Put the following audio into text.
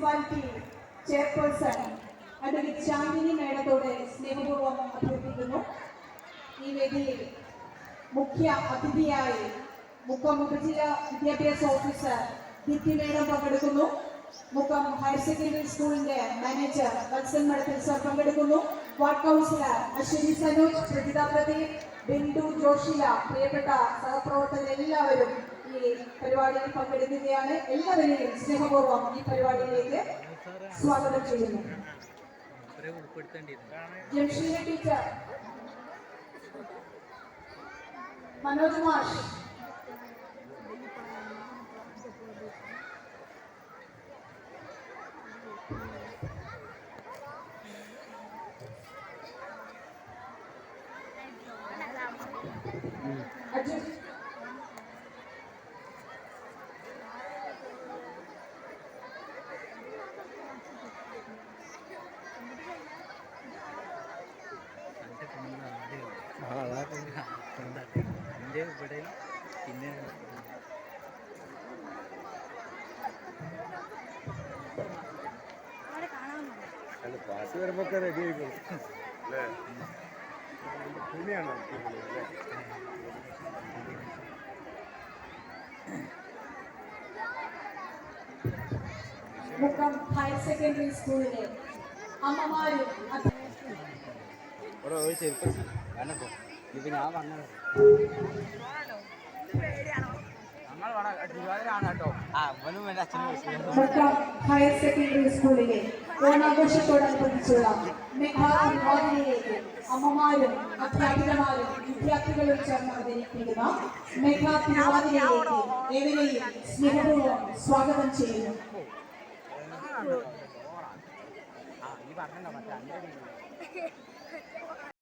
Municipality chairperson advocate Chandini മേഡത്തോടെ സ്നേഹപൂർവം അഭ്യർത്ഥിക്കുന്നു. ഈ വേദിയിൽ മുഖ്യ അതിഥിയായി മുക്കം ഉപജില്ല വിദ്യാഭ്യാസ ഓഫീസർ ദീപ്തി മേഡം പങ്കെടുക്കുന്നു. മുക്കം ഹയർ സെക്കൻഡറി സ്കൂളിന്റെ മാനേജർ വത്സൻ മഠത്തിൽ സർ പങ്കെടുക്കുന്നു. വാർഡ് കൗൺസിലർ അശ്വിനി സനോജ് പ്രതിത പ്രദീപ് ബിന്ദു ജോഷില പ്രിയപ്പെട്ട സഹപ്രവർത്തകർ എല്ലാവരും ഈ പരിപാടിയിൽ പങ്കെടുക്കുകയാണ്. എല്ലാവരെയും സ്നേഹപൂർവം ഈ പരിപാടിയിലേക്ക് സ്വാഗതം ചെയ്യുന്നു. ജംഷീന ടീച്ചർ മനോജ് മാഷ് അജു എന്റെ പെണ്ണ് എന്റെ ഇവിടെ പിന്നെ അല്ല പാസ് വരുമ്പോ ഒക്കെ റെഡി ആയിക്കോളും അല്ലേ? തുണിയാണോ മുക്കം ഹയർ സെക്കൻഡറി സ്കൂളിലെ അമ്മമാരും ഒരു ചെരുപ്പ്. കാരണം ഇപ്പൊ ഞാൻ പറഞ്ഞത് ഹയർ സെക്കൻഡറി സ്കൂളിലെ ഓണാഘോഷത്തോടനുബന്ധിച്ചുള്ള മെഗാതിരിലേക്ക് അമ്മമാരും അധ്യാപികമാരും വിദ്യാർത്ഥികളും ചേർന്ന് അവതരിപ്പിക്കുന്ന മെഗാ തിരുവാതിരയിലേക്ക് ഏവരെയും സ്നേഹപൂർവം സ്വാഗതം ചെയ്യുന്നു. മറ്റേ